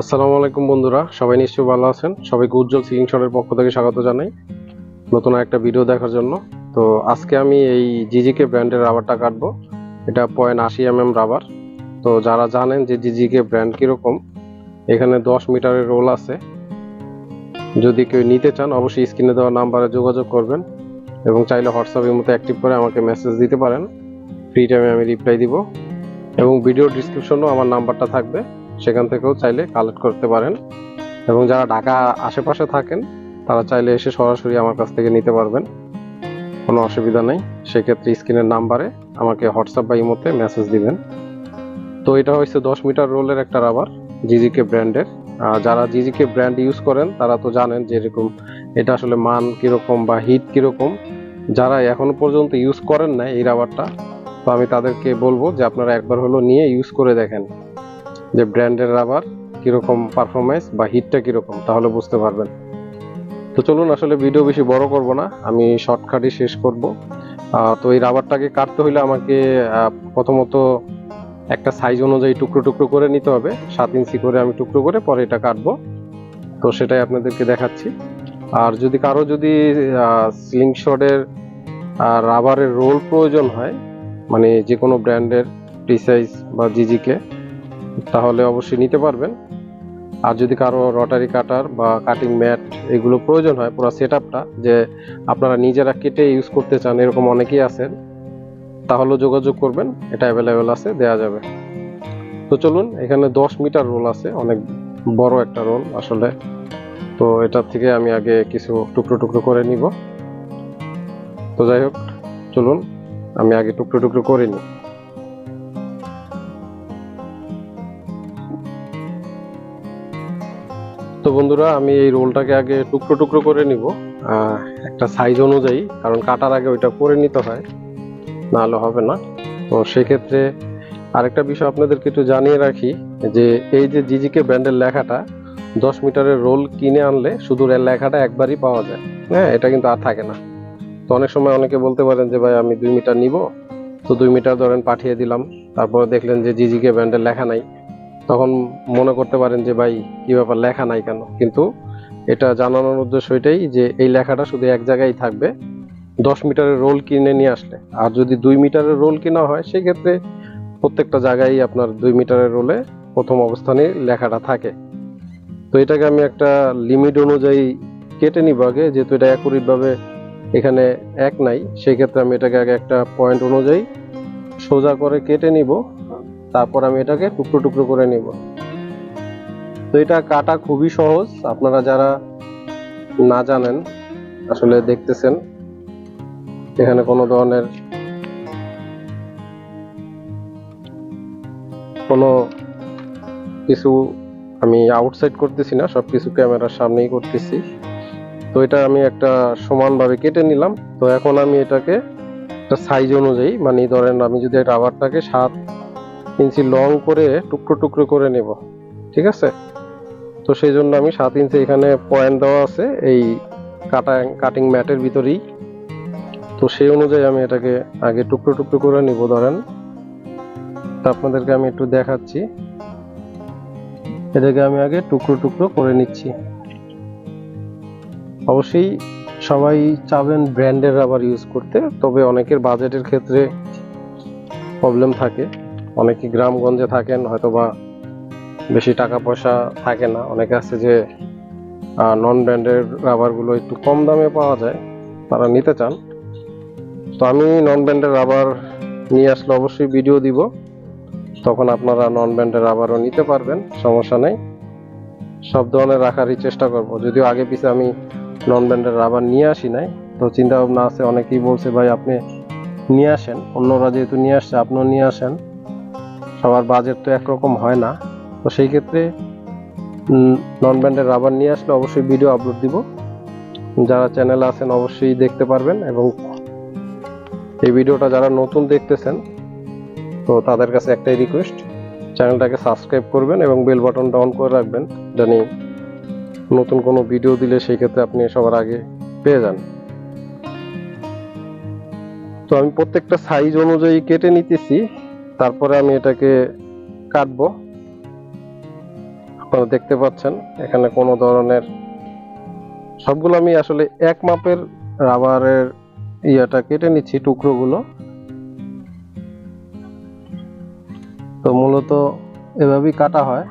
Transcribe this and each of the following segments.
আসসালামু আলাইকুম বন্ধুরা, সবাই নিশ্চয়ই ভালো আছেন? সবাইকে উজ্জ্বল সিলিং শটের পক্ষ থেকে স্বাগত জানাই নতুন একটা ভিডিও দেখার জন্য। তো আজকে আমি এই জিজিকে ব্র্যান্ডের রাবারটা কাটবো। এটা পয়েন্ট আশি এম এম রাবার তো যারা জানেন যে জিজিকে ব্র্যান্ড কীরকম, এখানে দশ মিটারের রোল আছে। যদি কেউ নিতে চান, অবশ্যই স্ক্রিনে দেওয়া নাম্বারে যোগাযোগ করবেন এবং চাইলে হোয়াটসঅ্যাপের মতো অ্যাক্টিভ করে আমাকে মেসেজ দিতে পারেন। ফ্রি টাইমে আমি রিপ্লাই দিব। এবং ভিডিও ডিসক্রিপশনেও আমার নাম্বারটা থাকবে। সেখান থেকেও চাইলে কালেক্ট করতে পারেন। এবং যারা ঢাকা আশেপাশে থাকেন, তারা চাইলে এসে সরাসরি আমার কাছ থেকে নিতে পারবেন। কোনো অসুবিধা নেই। সেক্ষেত্রে স্ক্রিনের নাম্বারে আমাকে হোয়াটসঅ্যাপ বা ইমোতে মেসেজ দিবেন। তো এটা হচ্ছে দশ মিটার রোলের একটা রাবার জিজিকে ব্র্যান্ডের যারা জিজিকে ব্র্যান্ড ইউজ করেন, তারা তো জানেন যে এরকম এটা আসলে মান কীরকম বা হিট কীরকম। যারা এখনও পর্যন্ত ইউজ করেন না এই রাবারটা তো আমি তাদেরকে বলব যে আপনারা একবার হলো নিয়ে ইউজ করে দেখেন। যে ব্র্যান্ডের রাবার কীরকম পারফরমেন্স বা হিটটা কীরকম, তাহলে বুঝতে পারবেন। তো চলুন, আসলে ভিডিও বেশি বড় করব না। আমি শর্টকাটই শেষ করব। তো এই রাবারটাকে কাটতে হলে আমাকে প্রথমত একটা সাইজ অনুযায়ী টুকরো টুকরো করে নিতে হবে। সাত ইঞ্চি করে আমি টুকরো করে পরে এটা কাটবো। তো সেটাই আপনাদেরকে দেখাচ্ছি। আর যদি কারও যদি স্লিং শটের রাবারের রোল প্রয়োজন হয় মানে যে কোনো ব্র্যান্ডের প্রিসাইজ বা জিজিকে তাহলে অবশ্যই নিতে পারবেন। আর যদি কারও রটারি কাটার বা কাটিং ম্যাট এগুলো প্রয়োজন হয়, পুরো সেট যে আপনারা নিজেরা কেটে ইউজ করতে চান, এরকম অনেকেই আছেন তাহলেও যোগাযোগ করবেন, এটা অ্যাভেলেবেল আছে, দেয়া যাবে। তো চলুন, এখানে দশ মিটার রোল আছে, অনেক বড় একটা রোল আসলে। তো এটার থেকে আমি আগে কিছু টুকরো টুকরো করে নিব। তো যাই হোক, চলুন, আমি আগে টুকরো টুকরো করে নিই। তো বন্ধুরা, আমি এই রোলটাকে আগে টুকরো টুকরো করে নিব। একটা সাইজ অনুযায়ী, কারণ কাটার আগে ওইটা করে নিতে হয়, নাহলে হবে না। তো সেক্ষেত্রে আরেকটা বিষয় আপনাদেরকে একটু জানিয়ে রাখি, যে এই যে জিজিকে ব্র্যান্ডের লেখাটা, দশ মিটারের রোল কিনে আনলে শুধু এর লেখাটা একবারই পাওয়া যায়। হ্যাঁ এটা কিন্তু আর থাকে না। তো অনেক সময় অনেকে বলতে পারেন যে, ভাই, আমি দুই মিটার নিব। তো দুই মিটার ধরেন পাঠিয়ে দিলাম। তারপরে দেখলেন যে জিজিকে ব্র্যান্ডের লেখা নাই। তখন মনে করতে পারেন যে, ভাই কি ব্যাপার লেখা নাই কেন? কিন্তু এটা জানানোর উদ্দেশ্য এটাই যে, এই লেখাটা শুধু এক জায়গায় থাকবে, দশ মিটারের রোল কিনে নিয়ে আসলে। আর যদি দুই মিটারের রোল কেনা হয়, সেক্ষেত্রে প্রত্যেকটা জায়গায় আপনার দুই মিটারের রোলে প্রথম অবস্থানে লেখাটা থাকে। তো এটাকে আমি একটা লিমিট অনুযায়ী কেটে নিব আগে, যেহেতু এটা অ্যাকুরেট ভাবে এখানে এক নাই সেই ক্ষেত্রে আমি এটাকে আগে একটা পয়েন্ট অনুযায়ী সোজা করে কেটে নিব। তারপর আমি এটাকে টুকরো টুকরো করে নিব। তো এটা কাটা খুবই সহজ, আপনারা যারা না জানেন, আসলে দেখতেছেন, এখানে কোনো ধরনের কোনো কিছু আমি আউটসাইড করতেছি না সব কিছু ক্যামেরার সামনেই করতেছি। তো এটা আমি একটা সমানভাবে কেটে নিলাম। তো এখন আমি এটাকে একটা সাইজ অনুযায়ী মানে ধরেন আমি যদি রাবারটাকে সাত ইঞ্চি লং করে টুকরো টুকরো করে নেব, ঠিক আছে? তো সেই জন্য আমি সাত ইঞ্চি এখানে পয়েন্ট দেওয়া আছে, এই কাটা কাটিং ম্যাটের ভিতরেই। তো সেই অনুযায়ী আমি এটাকে আগে টুকরো টুকরো করে নিব, ধরেন। তা আপনাদেরকে আমি একটু দেখাচ্ছি। এটাকে আমি আগে টুকরো টুকরো করে নিচ্ছি। অবশ্যই সবাই চাবেন ব্র্যান্ডের রাবার ইউজ করতে, তবে অনেকের বাজেটের ক্ষেত্রে প্রবলেম থাকে। অনেকে গ্রামগঞ্জে থাকেন, হয়তোবা বেশি টাকা পয়সা থাকে না। অনেকে আছে যে নন ব্র্যান্ডের রাবারগুলো একটু কম দামে পাওয়া যায়, তারা নিতে চান। তো আমি নন ব্র্যান্ডের রাবার নিয়ে আসলে অবশ্যই ভিডিও দিব। তখন আপনারা নন ব্র্যান্ডের রাবারও নিতে পারবেন, সমস্যা নেই। সব ধরনের রাখারই চেষ্টা করব। যদিও আগে পিছে আমি নন ব্র্যান্ডের রাবার নিয়ে আসি নাই, তো চিন্তা ভাবনা আছে। অনেকেই বলছে, ভাই, আপনি নিয়ে আসেন। অন্যরা যেহেতু নিয়ে আসছে, আপনিও নিয়ে আসেন। সবার বাজেট তো একরকম হয় না। তো সেই ক্ষেত্রে নন ব্র্যান্ডের রাবার নিয়ে আসলে অবশ্যই ভিডিও আপলোড দিব। যারা চ্যানেলে আছেন অবশ্যই দেখতে পারবেন এবং এই ভিডিওটা যারা নতুন দেখতেছেন, তো তাদের কাছে একটাই রিকোয়েস্ট চ্যানেলটাকে সাবস্ক্রাইব করবেন এবং বেল বাটনটা অন করে রাখবেন জানি নতুন কোনো ভিডিও দিলে সেই ক্ষেত্রে আপনি সবার আগে পেয়ে যান। তো আমি প্রত্যেকটা সাইজ অনুযায়ী কেটে নিতেছি। তারপরে আমি এটাকে কাটবো। আপনারা দেখতে পাচ্ছেন, এখানে কোনো ধরনের সবগুলো আমি আসলে এক মাপের রাবারের ইয়াটা কেটে নিচ্ছি টুকরোগুলো। তো মূলত এভাবেই কাটা হয়।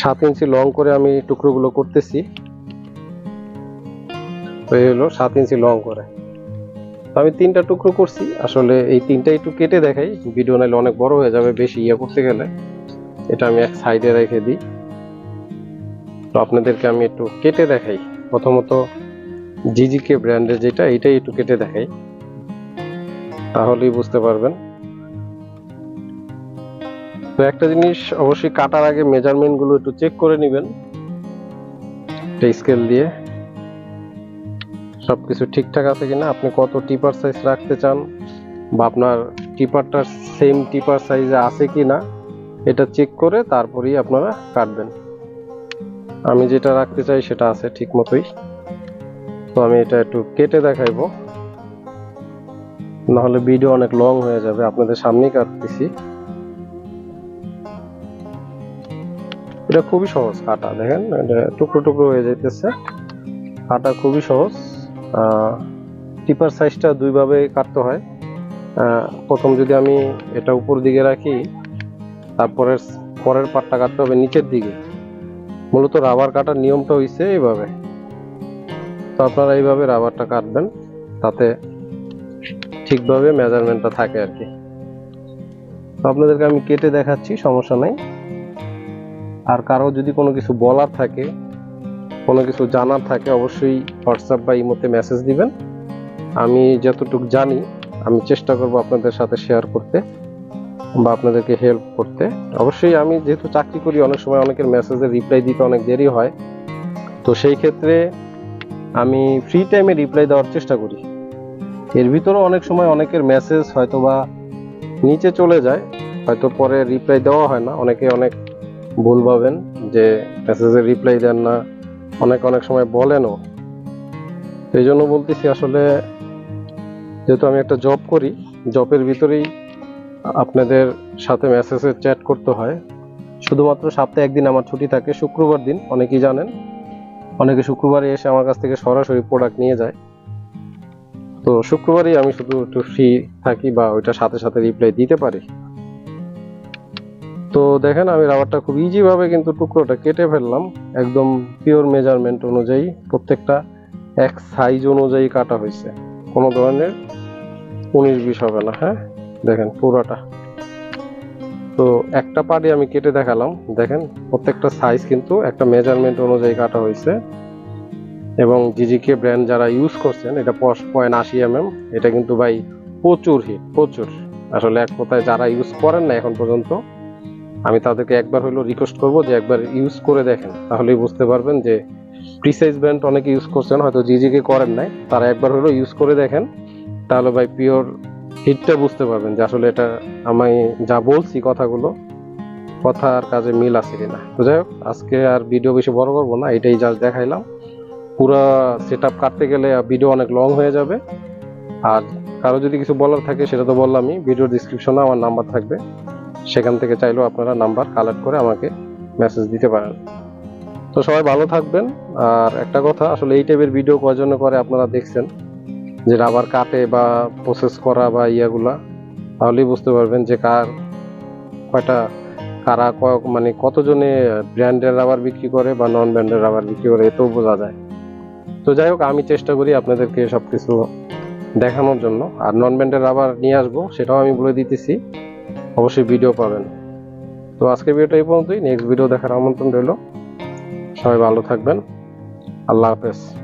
সাত ইঞ্চি লং করে আমি টুকরোগুলো করতেছি। তো এই হলো সাত ইঞ্চি লং করে। আমি তিনটা টুকরো করছি। আসলে এই তিনটা একটু কেটে দেখাই। ভিডিও নাইলে অনেক বড় হয়ে যাবে বেশি ইয়ে করতে গেলে। এটা আমি এক সাইডে রেখে দিই। তো আপনাদেরকে আমি একটু কেটে দেখাই। প্রথমত জিজিকে ব্র্যান্ডের যেটা, এটাই একটু কেটে দেখাই। তাহলেই বুঝতে পারবেন। তো একটা জিনিস অবশ্যই কাটার আগে মেজারমেন্টগুলো একটু চেক করে নেবেন। স্কেল দিয়ে। সবকিছু ঠিকঠাক আছে কিনা, আপনি কত টিপার সাইজ রাখতে চান বা আপনার টিপারটা সেম টিপার সাইজে আছে কি না এটা চেক করে তারপরেই আপনারা কাটবেন। আমি যেটা রাখতে চাই সেটা আছে ঠিক মতোই। তো আমি এটা একটু কেটে দেখাইবো। নাহলে ভিডিও অনেক লং হয়ে যাবে, আপনাদের সামনেই কাটতেছি। এটা খুবই সহজ কাটা, দেখেন, এটা টুকরো টুকরো হয়ে যাইতেছে। কাটা খুবই সহজ। টিপার সাইজটা দুইভাবে কাটতে হয়। প্রথম যদি আমি এটা উপর দিকে রাখি তারপরে পরের পাটটা কাটতে হবে নিচের দিকে। মূলত রাবার কাটার নিয়মটা হয়েছে এইভাবে। তো আপনারা এইভাবে রাবারটা কাটবেন, তাতে ঠিকভাবে মেজারমেন্টটা থাকে আর কি। তো আপনাদেরকে আমি কেটে দেখাচ্ছি, সমস্যা নাই। আর কারও যদি কোনো কিছু বলার থাকে কোনো কিছু জানার থাকে অবশ্যই হোয়াটসঅ্যাপ বা ইমোতে মেসেজ দিবেন। আমি যতটুকু জানি, আমি চেষ্টা করব আপনাদের সাথে শেয়ার করতে বা আপনাদেরকে হেল্প করতে। অবশ্যই আমি যেহেতু চাকরি করি, অনেক সময় অনেকের মেসেজের রিপ্লাই দিতে অনেক দেরি হয়। তো সেই ক্ষেত্রে আমি ফ্রি টাইমে রিপ্লাই দেওয়ার চেষ্টা করি। এর ভিতরেও অনেক সময় অনেকের মেসেজ হয়তো বা নিচে চলে যায়, হয়তো পরে রিপ্লাই দেওয়া হয় না। অনেকে অনেক ভুল ভাবেন যে মেসেজের রিপ্লাই দেন না। অনেক অনেক সময় বলেনও। এই জন্য বলতেছি আসলে, যেহেতু আমি একটা জব করি জবের ভিতরেই আপনাদের সাথে মেসেজে চ্যাট করতে হয়। শুধুমাত্র সপ্তাহে একদিন আমার ছুটি থাকে, শুক্রবার দিন, অনেকেই জানেন। অনেকে শুক্রবারে এসে আমার কাছ থেকে সরাসরি প্রোডাক্ট নিয়ে যায়। তো শুক্রবারই আমি শুধু একটু ফ্রি থাকি বা ওইটার সাথে সাথে রিপ্লাই দিতে পারি। তো দেখেন, আমি রাবারটা খুব ইজি ভাবে কিন্তু টুকরোটা কেটে ফেললাম। একদম পিওর মেজারমেন্ট অনুযায়ী প্রত্যেকটা এক সাইজ অনুযায়ী কাটা হয়েছে। কোনো ধরনের উনিশ বিশ হবে না হ্যাঁ? দেখেন পুরোটা। তো একটা পার্টি আমি কেটে দেখালাম। দেখেন, প্রত্যেকটা সাইজ কিন্তু একটা মেজারমেন্ট অনুযায়ী কাটা হয়েছে। এবং জিজিকে ব্র্যান্ড যারা ইউজ করছেন, এটা পশ পয়েন্ট আশি এম এম এটা কিন্তু ভাই প্রচুর হিট প্রচুর। আসলে এক কথায় যারা ইউজ করেন না এখন পর্যন্ত আমি তাদেরকে একবার হলো রিকোয়েস্ট করব যে একবার ইউজ করে দেখেন। তাহলেই বুঝতে পারবেন যে প্রিসাইজ ব্র্যান্ড অনেকে ইউজ করছেন, হয়তো জিজিকে করেন নাই। তারা একবার হলো ইউজ করে দেখেন। তাহলে ভাই পিওর হিটটা বুঝতে পারবেন যে আসলে এটা আমি যা বলছি কথাগুলো কথা আর কাজে মিল আছে কিনা। তো যাই হোক, আজকে আর ভিডিও বেশি বড় করব না, এটাই জাস্ট দেখাইলাম। পুরো সেট আপ কাটতে গেলে ভিডিও অনেক লং হয়ে যাবে। আর কারও যদি কিছু বলার থাকে, সেটা তো বললামই ভিডিওর ডিসক্রিপশনে আমার নাম্বার থাকবে। সেখান থেকে চাইলেও আপনারা নাম্বার কালেক্ট করে আমাকে মেসেজ দিতে পারেন। তো সবাই ভালো থাকবেন। আর একটা কথা, আসলে এই টাইপের ভিডিও কয়জন্য করে আপনারা দেখছেন যে রাবার কাটে বা প্রসেস করা বা ইয়াগুলা, তাহলেই বুঝতে পারবেন যে কার কয়টা, কারা কয় মানে কতজনে ব্র্যান্ডের রাবার বিক্রি করে বা নন ব্র্যান্ডের রাবার বিক্রি করে, এতেও বোঝা যায়। তো যাই হোক, আমি চেষ্টা করি আপনাদেরকে সব কিছু দেখানোর জন্য। আর নন ব্র্যান্ডের রাবার নিয়ে আসব, সেটাও আমি বলে দিতেছি। অবশ্যই ভিডিও পাবেন। তো আজকে ভিডিওটা এই পর্যন্তই। নেক্সট ভিডিও দেখার আমন্ত্রণ রইল। সবাই ভালো থাকবেন। আল্লাহ হাফেজ।